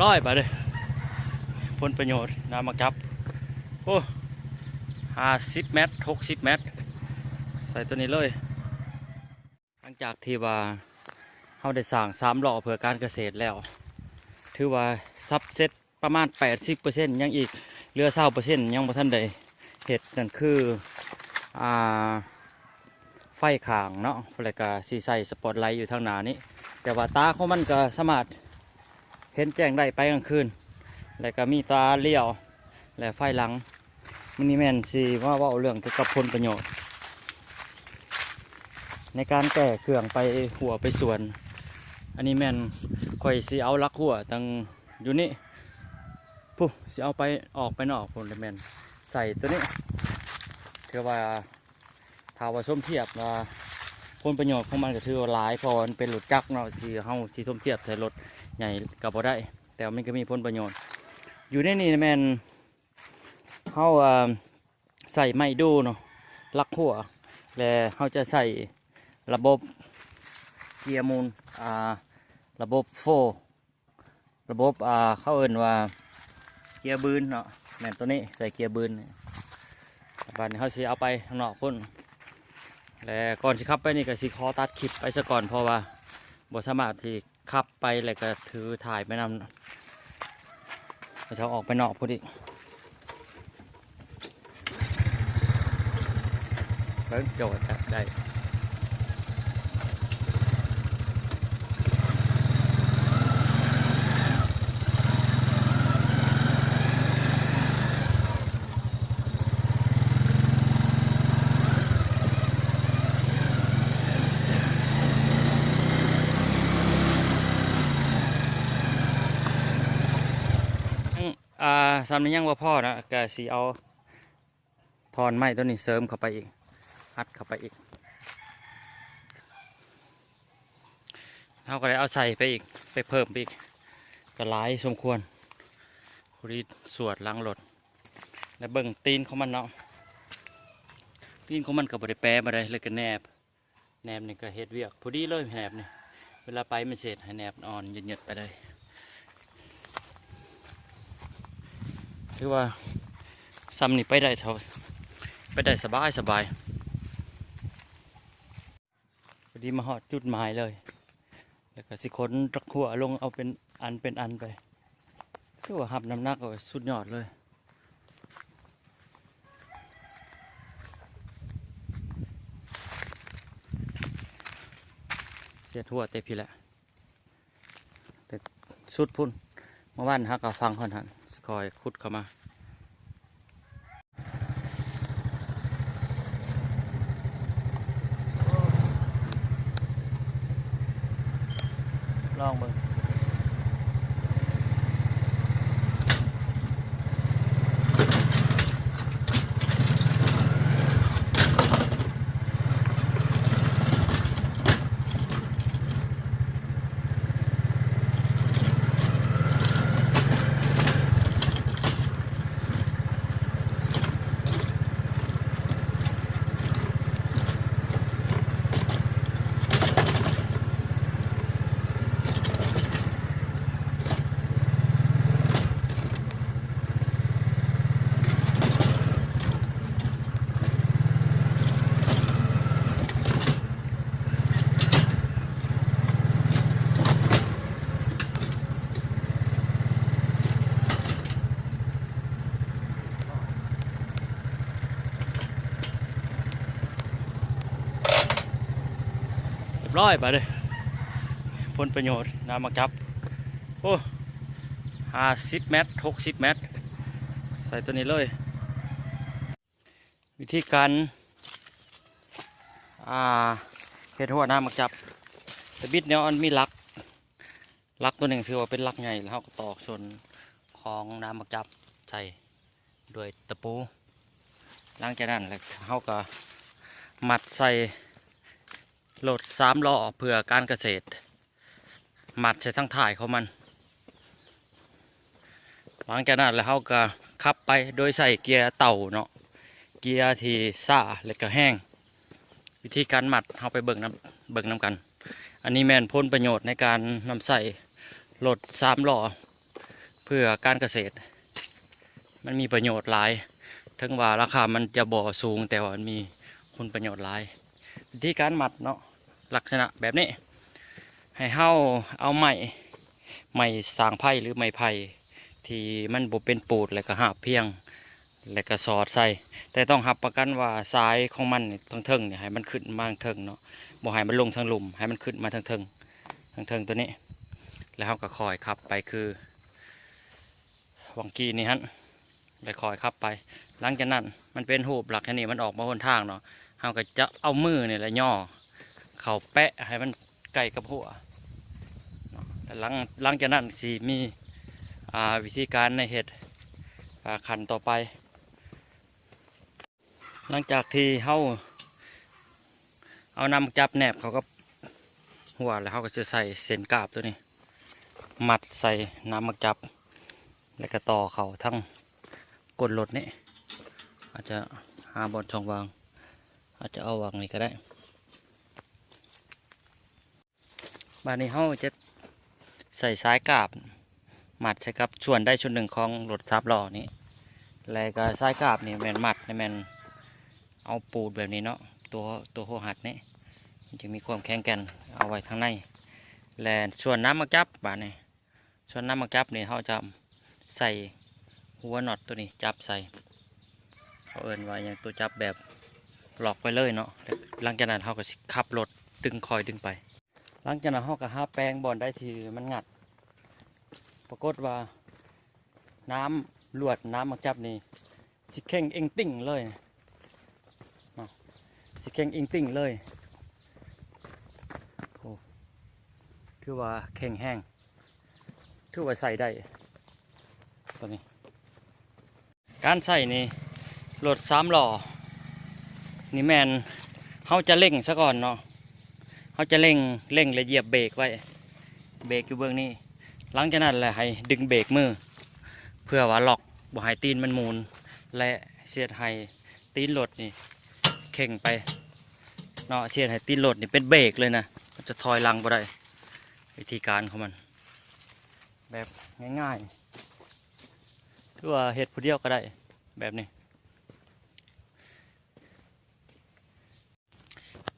ร้อยไปเลยผลประโยชน์นำมากับ โอ้ห้าสิบเมตรหกสิบเมตร ใส่ตัวนี้เลย หลังจากที่ว่าเขาได้สั่งสามหล่อเพื่อการเกษตรแล้ว ถือว่าซับเซ็ตประมาณ 80%ยังอีกเหลือ20%ยังบ่ทันได้เห็ดนั่นคืออ่าไฟขางเนาะแล้วก็สีใส่สปอตไลท์อยู่ทางหน้านี้ แต่ว่าตาของมันก็สามารถ เห็นแจ้งได้ไปกลางคืน แล้วก็มีตาเลี้ยว และไฟหลังมันนี่แม่นสิว่าว่าเรื่องเกี่ยวกับผลประโยชน์ ในการแก้เครื่องไปหัวไปสวน อันนี้แม่นข่อยสิเอาลักหัวตั้งอยู่นี่ผู้สิเอาไปออกไปนอกคนเลแม่นใส่ตัวนี้ถือว่าถ้าวาส้มเทียบว่า ผลประโยชน์ของมันก็ถือหลายพอมันเป็นรถจักรเนาะที่เฮาสิส้มเทียบใส่รถใหญ่ก็บ่ได้ แต่มันก็มีผลประโยชน์ อยู่ในนี่แม่นเฮาอ่าใส่ไม้ดูเนาะลักหัวและเฮาจะใส่ระบบเกียร์มูลอ่าระบบโฟร์ระบบอ่าเข้าเอินว่าเกียร์บืนเนาะแม่นตัวนี้ใส่เกียร์บืนบัดนี้เขาสิเอาไปข้างนอกพุ่น และก่อนสิขับไปนี่ก็สิขอตัดคลิปไปซะก่อนเพราะว่าบ่สามารถที่ขับไปแล้วก็ถือถ่ายไปนำจะออกไปนอกพอดีเบิ้งโจทย์ได้ อ่าสำนี้ยังว่าพ่อนะก็สีเอาทอนไม้ตัวนี้เสริมเข้าไปอีกอัดเข้าไปอีกเราก็เลยเอาใส่ไปอีกไปเพิ่มไปอีกก็หลายสมควรพอดีสวดล้างรถแล้วเบิ่งตีนของมันเนาะตีนของมันก็บริแปรมาได้เลยก็แนบ แนบนี่ก็เฮ็ดเวียกพอดีเลยแนบนี่เวลาไปมันเสร็จให้แนบอ่อนหยียดๆไปเลย ถือว่าซ้ำนี่ไปได้ทไปได้สบายสบายพอดีมาหอดจุดหมายเลย แล้วก็สิขนตะขัวลงเอาเป็นอันเป็นอันไปคือว่าหับน้ำหนักสุดยอดเลยเสียทั่วเตะพี่แหละแต่สุดพุ่นเมื่อวานฮักก็ฟังค่อนข้าง คอยขุดเข้ามา ลองเบิ่ง บร้อยไปเลยผลประโยชน์นำมากับ โอ้ห้าสิบเมตรหกสิบเมตร ใส่ตัวนี้เลย วิธีการอ่าเฮ็ดหัวน้ำมาจับแต่บิดเนี่ยมันมีลักลักตัวหนึ่งถือว่าเป็นลักใหญ่แล้วเราก็ตอกส่วนของน้ำมาจับใส่ด้วยตะปูหลังจากนั้นแล้วเราก็มัดใส่ รถสามล้อเพื่อการเกษตร หมัดใส่ทั้งถ่ายเของมัน หลังจากนั้นแล้วเราก็ขับไปโดยใส่เกียร์เต่าเนาะเกียร์ที่ซ่าและก็แห้ง วิธีการหมัดเราไปเบิ่งน้ำเบิ่งน้ำกัน อันนี้แมนพ้นประโยชน์ในการนำใส่รถสามล้อเพื่อการเกษตร มันมีประโยชน์หลาย ถึงว่าราคามันจะบ่อสูงแต่ว่ามันมีคุณประโยชน์หลายวิธีการหมัดเนาะ ลักษณะแบบนี้ ให้เฮาเอาไม้ไม้สางไผ่หรือไม้ไผ่ที่มันบ่เป็นปูดแล้วก็หาบเพียงแล้วก็สอดใส่ แต่ต้องหับประกันว่าสายของมันทั้งเทิงเนี่ยให้มันขึ้นมาทางเทิงเนาะบ่ให้มันลงทางลุ่มให้มันขึ้นมาทางเทิงทางเทิงตัวนี้ แล้วเราก็คอยขับไปคือวังกีนี่ฮะไปคอยขับไป หลังจากนั้นมันเป็นหูบหลักแค่นี้มันออกมาหนทางเนาะเราก็จะเอามือเนี่ยแหละย่อ เข่าแปะให้มันใกล้กับหัวแล้วหลังหลังจากนั้นสิมีวิธีการในเห็ดขันต่อไป หลังจากที่เขาเอานำจับแนบเขาก็หัวแล้วเขาก็จะใส่เส้นกาบตัวนี้ มัดใส่น้ำมักจับ แล้วก็ต่อเขาทั้งกดรถนี่อาจจะหาบนช่องวาง อาจจะเอาวางนี่ก็ได้ บานนี้เขาจะใส่สายกาบหมัดใช่ครับส่วนได้ส่วนหนึ่งของรถซับล้อนี้แล้วก็สายกาบนี่แมนหมัดนี่แมนเอาปูดแบบนี้เนาะตัวตัวหัวหัดนี่มันจะมีความแข็งแกร่งเอาไว้ข้างในและส่วนน้ำมักจับบาดนี่ส่วนน้ำมักจับนี่เขาจะใส่หัวน็อตตัวนี้จับใส่เขาเอินว่าอย่างตัวจับแบบหลอกไปเลยเนาะหลังจากนั้นเขาก็ขับรถดึงคอยดึงไป หลังจากนั้นเขาก็หาแปลงบอลได้ทีมันงัด ปรากฏว่า น้ำลวดน้ำมักจับนี่สิเข่งเองติ่งเลยสิเข่งเองติ่งเลยโอ้ถือว่าเข่งแห้งถือว่าใส่ได้ตัวนี้การใส่นี่รถสามล้อนี่แมนเขาจะเร่งซะก่อนเนาะ เขาจะเร่งเร่งและเหยียบเบรกไว้ เบรกอยู่เบื้องนี้ หลังจากนั้นแหละให้ดึงเบรกมือ เพื่อว่าล็อกบ่ให้ตีนมันหมุนและเสียดให้ตีนรถนี่เข่งไปเนาะเสียดให้ตีนรถนี่เป็นเบรกเลยนะมันจะถอยหลังบ่ได้วิธีการของมัน แบบง่ายๆถือว่าเฮ็ดผู้เดียวก็ได้แบบนี้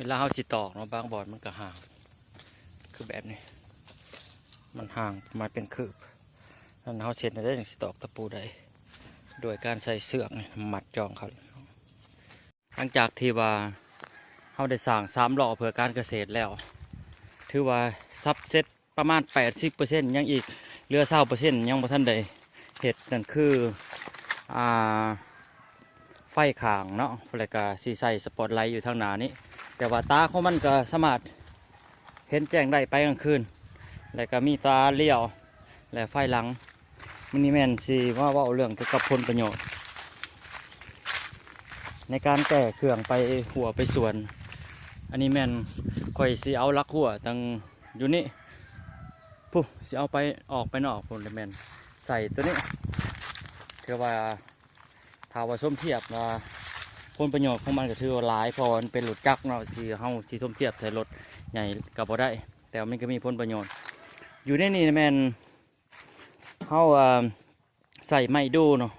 เวลาเขาสิตอกเนาะบางบอดมันก็ห่าง คือแบบนี้ มันห่างมาเป็นคืบนั่นเขาเช็ดได้อย่งสิตอกตะปูได้โดยการใส่เสือกนี่มัดจองเขาหลังจากที่ว่าเขาได้สั่งสามหล้อเพื่อการเกษตรแล้ว ถือว่าซับเซ็ตประมาณ 80%ยังอีกเหลือ20%ยังบ่ทันได้เห็ดนั่นคืออ่าไฟขางเนาะแล้วก็สีใส่สปอตไลท์อยู่ทางหน้านี้ แต่ว่าตาของมันก็สามารถเห็นแจ้งได้ไปกลางคืน แล้วก็มีตาเลี้ยว และไฟหลังมินิแมนสีว่าว่าเรื่องเกี่ยวกับผลประโยชน์ ในการแก้เครื่องไปหัวไปสวน อันนี้แมนข่อยสีเอาลักหัวตั้งอยู่นี่ผู้สีเอาไปออกไปนอกผลแมนใส่ตัวนี้เถือว่าถาว่าส้มเทียบว่า ผลประโยชน์ของมันก็ถือว่าหลายพอมันเป็นรถจักรเนาะสีเฮาสีส้มเทียบใส่รถใหญ่ก็บ่ได้ แต่มันก็มีผลประโยชน์ อยู่ในนี่แมนเขาใส่ไม้ดูเนาะ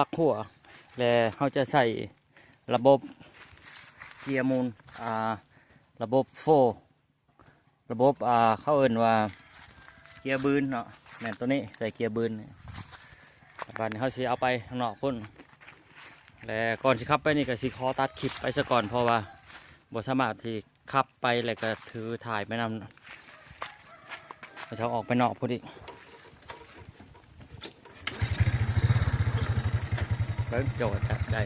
ลักหัวและเขาจะใส่ระบบเกียร์มูลอ่าระบบโฟร์ระบบอ่าเข้าเอ่นว่าเกียร์บืนเนาะแมนตัวนี้ใส่เกียร์บืนบัดนี้เขาสิเอาไปข้างนอกพุ่น และก่อนสิขับไปนี่ก็สิขอตัดคลิปไปซะก่อนเพราะว่าบ่สามารถที่ขับไปแล้วก็ถือถ่ายไปนำเราออกไปนอกพอดีเบิ้งโจทย์จัดได้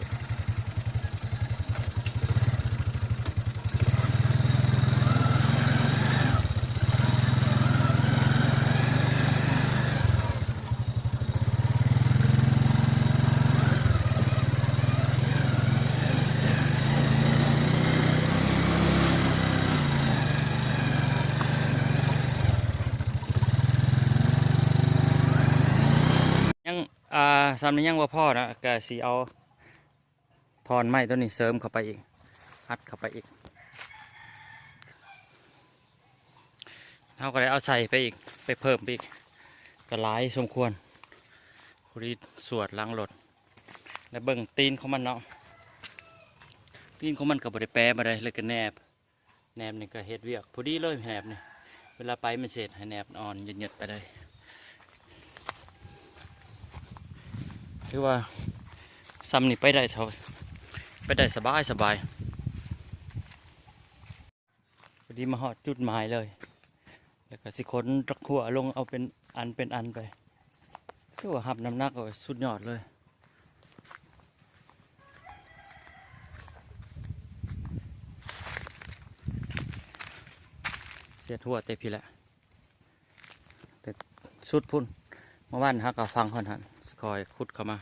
ยังอ่าสำนี้ยังว่าพ่อนะก็สีเอาทอนไม้ตัวนี้เสริมเข้าไปอีกอัดเข้าไปอีกเราก็เลยเอาใส่ไปอีกไปเพิ่มไปอีกก็หลายสมควรผู้ที่สวดล้างรถและเบิ่งตีนของมันเนาะตีนของมันกับบริแปรมาได้เลยก็แนบแนบนี่ก็เฮ็ดเวียกพอดีเลยแนบนี่เวลาไปมันเสร็จให้แนบอ่อนหยียดๆไปเลย คือว่าซ้ำนี่ไปได้เท่าไปได้สบายสบายพอดีมาหอดจุดหมายเลย แล้วก็สิขนตะขัวลงเอาเป็นอันเป็นอันไปคือว่าหับน้ำหนักสุดยอดเลยเสียทั่วเตพี่แหละแต่สุดพุ่นเมื่อวานฮักก็ฟังค่อนหัน คอยขุดเข้ามา